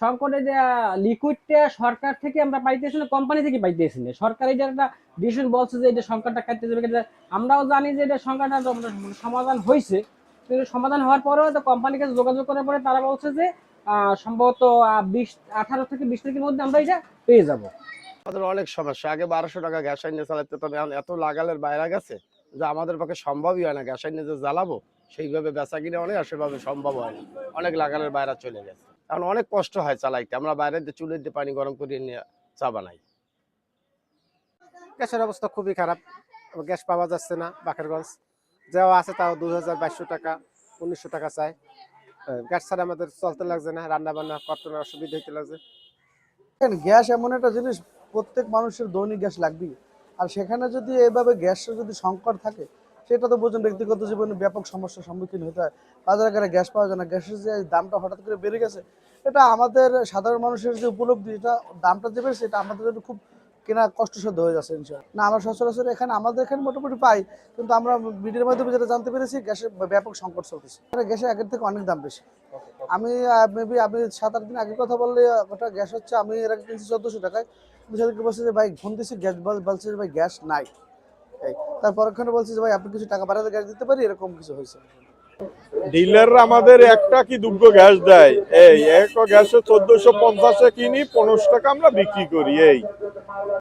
সংকটে যে লিকুইডটা সরকার থেকে আমরা পাইতেছি না কোম্পানি থেকে পাইতেছি না। সরকার এটা একটা ডিসিশন বলছে যে এটা সংকটটা কাটতে যাবে আমরাও জানি যে, এটা সংকটটা সমাধান হয়েছে কিন্তু সমাধান হওয়ার পরেও তো কোম্পানির কাছে যোগাযোগ করার পরে তারা বলছে যে সম্ভবত বিশ, আঠারো থেকে বিশ তারিখের মধ্যে আমরা এটা পেয়ে যাব। আমাদের অনেক সমস্যা। আগে বারোশো টাকা গ্যাস আইনে চালাতে তো এখন এত লাগালের বাইরে গেছে যে, আমাদের পক্ষে সম্ভবই হয় না। গ্যাস আইনে যে জ্বালাবো, সেইভাবে বেচা কিনে অনেক আর সেভাবে সম্ভব হয় না। অনেক লাগালের বাইরে চলে গেছে। এখন অনেক কষ্ট হয় চালাইতে। আমরা বাইরে দিয়ে চুলের দিয়ে পানি গরম করে নিয়ে চা বানাই। গ্যাসের অবস্থা খুবই খারাপ। গ্যাস পাওয়া যাচ্ছে না বাকেরগঞ্জ। যাওয়া আছে তাও দুই হাজার বাইশশো টাকা উনিশশো টাকা চাই। গ্যাস ছাড়া আমাদের চলতে লাগছে না রান্না বান্না করতে না অসুবিধা হতে লাগছে। গ্যাস এমন একটা জিনিস প্রত্যেক মানুষের দৈনিক গ্যাস লাগবেই। আর সেখানে যদি এভাবে গ্যাসের যদি সংকট থাকে সেটা তো বোঝেন, ব্যক্তিগত জীবনে ব্যাপক সমস্যার সম্মুখীন হতে হয়। বাজারে ঘাটে গ্যাস পাওয়া যায় না, গ্যাসের যে দামটা হঠাৎ করে বেড়ে গেছে, এটা আমাদের সাধারণ মানুষের যে উপলব্ধি, এটা দামটা যে বেড়েছে, এটা আমাদের জন্য খুব কেনা কষ্টসাধ্য হয়ে যাচ্ছে ইনশাল্লাহ। না, আমরা সচরাচর এখানে, আমাদের এখানে মোটামুটি পাই, কিন্তু আমরা মিডিয়ার মাধ্যমে যেটা জানতে পেরেছি গ্যাসের ব্যাপক সংকট চলতেছে। এখানে গ্যাসের আগের থেকে অনেক দাম বেশি। আমি মেবি আমি সাত আট দিন আগে কথা বললে, ওটা গ্যাস হচ্ছে, আমি এর আগে কিনছি চোদ্দোশো টাকায়। সেদিনকে বলছে যে, ভাই, ফোন দিচ্ছি গ্যাস বল- বলছে যে, ভাই, গ্যাস নাই। তারপর ওখানে বলছে যে ভাই আপনি কিছু টাকা বাড়াতে গ্যাস দিতে পারি? এরকম কিছু হয়েছে। ডিলাররা আমাদের একটা কি দুগ্ধ গ্যাস দেয়? এই এক গ্যাসে চোদ্দশো পঞ্চাশে কিনি পনেরোশো টাকা আমরা বিক্রি করি এই।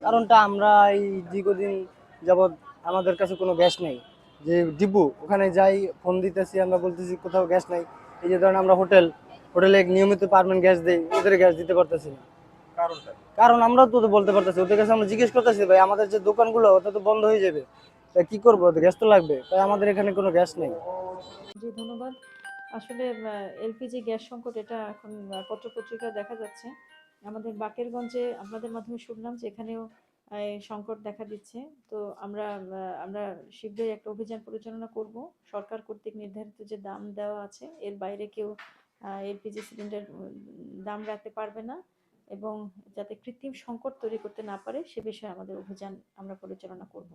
কারণটা আমরা এই দীর্ঘদিন যাবৎ আমাদের কাছে কোনো গ্যাস নেই। যে ডিপু ওখানে যাই ফোন দিতেছি আমরা বলতেছি কোথাও গ্যাস নাই। এই যে ধরেন আমরা হোটেল হোটেলে নিয়মিত পারমেন্ট গ্যাস দেই ওদের গ্যাস দিতে পারতেছি না। কারণ আমরা তো বলতে পারতেছি ওদের কাছে আমরা জিজ্ঞেস করতেছি ভাই আমাদের যে দোকানগুলো ওটা তো বন্ধ হয়ে যাবে। তাই কি করব? গ্যাস তো লাগবে। তাই আমাদের এখানে কোনো গ্যাস নেই। জি ধন্যবাদ। আসলে এলপিজি গ্যাস সংকট এটা এখন আহ, পত্রপত্রিকায় দেখা যাচ্ছে। আমাদের বাকেরগঞ্জে আপনাদের মাধ্যমে শুনলাম যে এখানেও সংকট দেখা দিচ্ছে। তো আমরা আমরা শীঘ্রই একটা অভিযান পরিচালনা করব। সরকার কর্তৃক নির্ধারিত যে দাম দেওয়া আছে এর বাইরে কেউ এলপিজি সিলিন্ডার দাম রাখতে পারবে না এবং যাতে কৃত্রিম সংকট তৈরি করতে না পারে সে বিষয়ে আমাদের অভিযান আমরা পরিচালনা করব।